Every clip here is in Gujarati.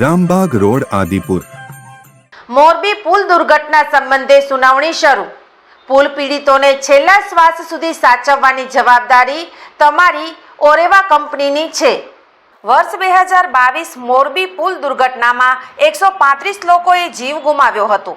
Rambag road, Adipur. Morbi પુલ દુર્ઘટના સંબંધે સુનાવણી શરૂ. પુલ પીડિતોને છેલ્લા શ્વાસ સુધી સાચવવાની જવાબદારી તમારી ઓરેવા કંપનીની છે. વર્ષ બે હજાર બાવીસ મોરબી પુલ દુર્ઘટનામાં એકસો પાંત્રીસ લોકોએ જીવ ગુમાવ્યો હતો.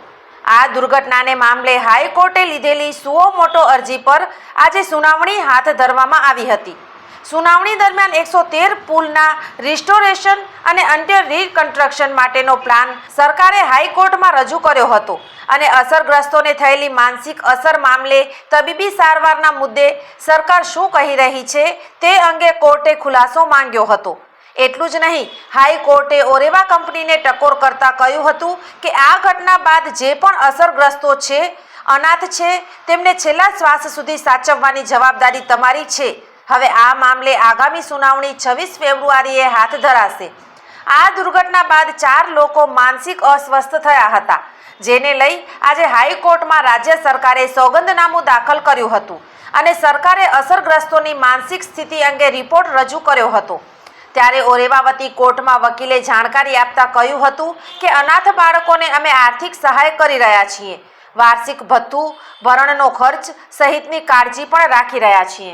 આ દુર્ઘટનાને મામલે હાઈકોર્ટે લીધેલી સુઓ મોટો અરજી પર આજે સુનાવણી હાથ ધરવામાં આવી હતી. સુનાવણી દરમિયાન એકસો તેર પુલના રિસ્ટોરેશન અને અન્ય રીકન્સ્ટ્રક્શન માટેનો પ્લાન સરકારે હાઈકોર્ટમાં રજૂ કર્યો હતો. અને અસરગ્રસ્તોને થયેલી માનસિક અસર મામલે તબીબી સારવારના મુદ્દે સરકાર શું કહી રહી છે તે અંગે કોર્ટે ખુલાસો માંગ્યો હતો. એટલું જ નહીં, હાઈકોર્ટે ઓરેવા કંપનીને ટકોર કરતા કહ્યું હતું કે આ ઘટના બાદ જે પણ અસરગ્રસ્તો છે, અનાથ છે, તેમને છેલ્લા શ્વાસ સુધી સાચવવાની જવાબદારી તમારી છે. હવે આ મામલે આગામી સુનાવણી છવ્વીસ ફેબ્રુઆરીએ હાથ ધરાશે. આ દુર્ઘટના બાદ ચાર લોકો માનસિક અસ્વસ્થ થયા હતા, જેને લઈ આજે હાઈકોર્ટમાં રાજ્ય સરકારે સોગંદનામું દાખલ કર્યું હતું અને સરકારે અસરગ્રસ્તોની માનસિક સ્થિતિ અંગે રિપોર્ટ રજૂ કર્યો હતો. ત્યારે ઓરેવાવતી કોર્ટમાં વકીલે જાણકારી આપતા કહ્યું હતું કે અનાથ બાળકોને અમે આર્થિક સહાય કરી રહ્યા છીએ. વાર્ષિક ભથ્થું, ભરણનો ખર્ચ સહિતની કાળજી પણ રાખી રહ્યા છીએ.